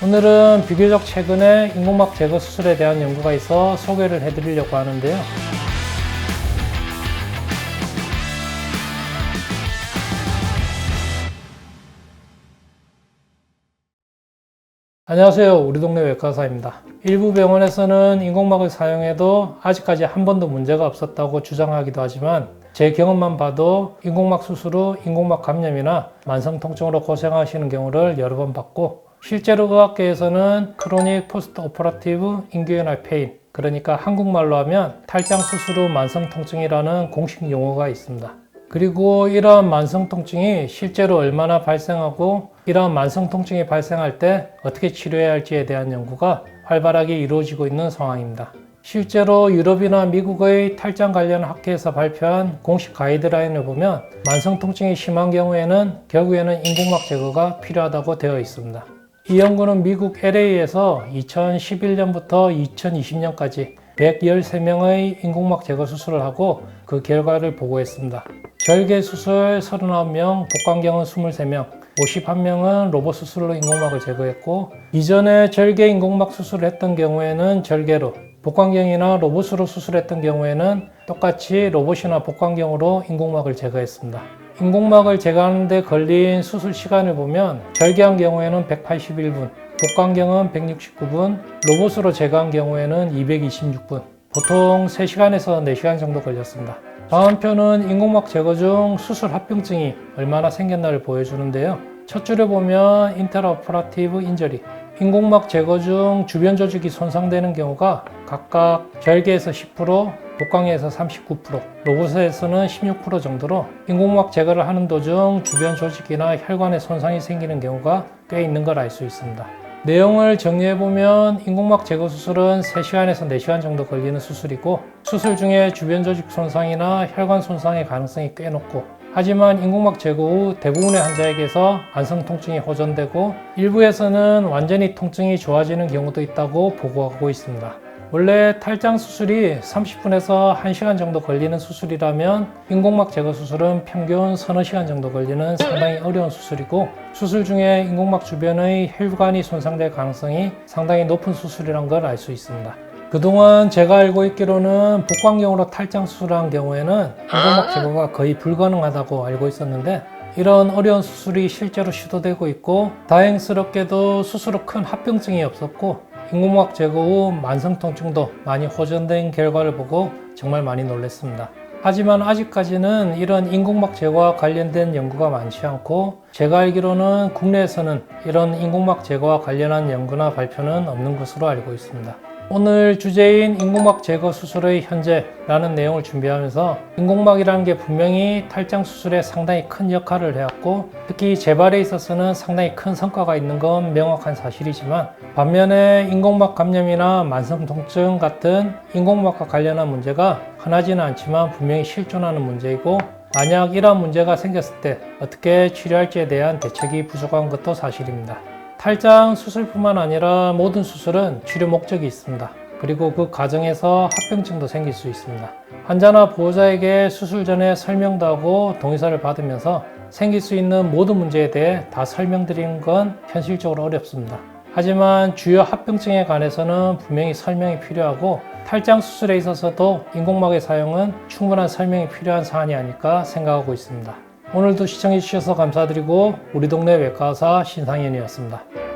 오늘은 비교적 최근에 인공막 제거 수술에 대한 연구가 있어 소개를 해드리려고 하는데요. 안녕하세요. 우리 동네 외과사입니다. 일부 병원에서는 인공막을 사용해도 아직까지 한 번도 문제가 없었다고 주장하기도 하지만 제 경험만 봐도 인공막 수술 후 인공막 감염이나 만성 통증으로 고생하시는 경우를 여러 번 봤고 실제로 의학계에서는 크로닉 포스트 오퍼라티브 인규어널 페인 그러니까 한국말로 하면 탈장 수술 후 만성 통증이라는 공식 용어가 있습니다. 그리고 이러한 만성 통증이 실제로 얼마나 발생하고 이러한 만성 통증이 발생할 때 어떻게 치료해야 할지에 대한 연구가 활발하게 이루어지고 있는 상황입니다. 실제로 유럽이나 미국의 탈장 관련 학회에서 발표한 공식 가이드라인을 보면 만성 통증이 심한 경우에는 결국에는 인공막 제거가 필요하다고 되어 있습니다. 이 연구는 미국 LA에서 2011년부터 2020년까지 113명의 인공막 제거 수술을 하고 그 결과를 보고했습니다. 절개 수술 39명, 복강경은 23명, 51명은 로봇 수술로 인공막을 제거했고 이전에 절개 인공막 수술을 했던 경우에는 절개로 복강경이나 로봇으로 수술했던 경우에는 똑같이 로봇이나 복강경으로 인공막을 제거했습니다. 인공막을 제거하는데 걸린 수술 시간을 보면 절개한 경우에는 181분, 복강경은 169분, 로봇으로 제거한 경우에는 226분, 보통 3시간에서 4시간 정도 걸렸습니다. 다음 표는 인공막 제거 중 수술 합병증이 얼마나 생겼나를 보여주는데요. 첫 줄에 보면 인테라오퍼라티브 인저리, 인공막 제거 중 주변 조직이 손상되는 경우가 각각 절개에서 10%, 복강에서 39%, 로봇에서는 16% 정도로 인공막 제거를 하는 도중 주변 조직이나 혈관에 손상이 생기는 경우가 꽤 있는 걸 알 수 있습니다. 내용을 정리해보면 인공막 제거 수술은 3시간에서 4시간 정도 걸리는 수술이고 수술 중에 주변 조직 손상이나 혈관 손상의 가능성이 꽤 높고 하지만 인공막 제거 후 대부분의 환자에게서 만성 통증이 호전되고 일부에서는 완전히 통증이 좋아지는 경우도 있다고 보고하고 있습니다. 원래 탈장 수술이 30분에서 1시간 정도 걸리는 수술이라면 인공막 제거 수술은 평균 서너 시간 정도 걸리는 상당히 어려운 수술이고 수술 중에 인공막 주변의 혈관이 손상될 가능성이 상당히 높은 수술이란 걸 알 수 있습니다. 그동안 제가 알고 있기로는 복강경으로 탈장 수술한 경우에는 인공막 제거가 거의 불가능하다고 알고 있었는데 이런 어려운 수술이 실제로 시도되고 있고 다행스럽게도 수술 후 큰 합병증이 없었고 인공막 제거 후 만성 통증도 많이 호전된 결과를 보고 정말 많이 놀랐습니다. 하지만 아직까지는 이런 인공막 제거와 관련된 연구가 많지 않고 제가 알기로는 국내에서는 이런 인공막 제거와 관련한 연구나 발표는 없는 것으로 알고 있습니다. 오늘 주제인 인공막 제거 수술의 현재라는 내용을 준비하면서 인공막이라는 게 분명히 탈장 수술에 상당히 큰 역할을 해왔고 특히 재발에 있어서는 상당히 큰 성과가 있는 건 명확한 사실이지만 반면에 인공막 감염이나 만성 통증 같은 인공막과 관련한 문제가 흔하지는 않지만 분명히 실존하는 문제이고 만약 이러한 문제가 생겼을 때 어떻게 치료할지에 대한 대책이 부족한 것도 사실입니다. 탈장 수술뿐만 아니라 모든 수술은 치료 목적이 있습니다. 그리고 그 과정에서 합병증도 생길 수 있습니다. 환자나 보호자에게 수술 전에 설명도 하고 동의서를 받으면서 생길 수 있는 모든 문제에 대해 다 설명드리는 건 현실적으로 어렵습니다. 하지만 주요 합병증에 관해서는 분명히 설명이 필요하고 탈장 수술에 있어서도 인공막의 사용은 충분한 설명이 필요한 사안이 아닐까 생각하고 있습니다. 오늘도 시청해 주셔서 감사드리고 우리 동네 외과의사 신상현이었습니다.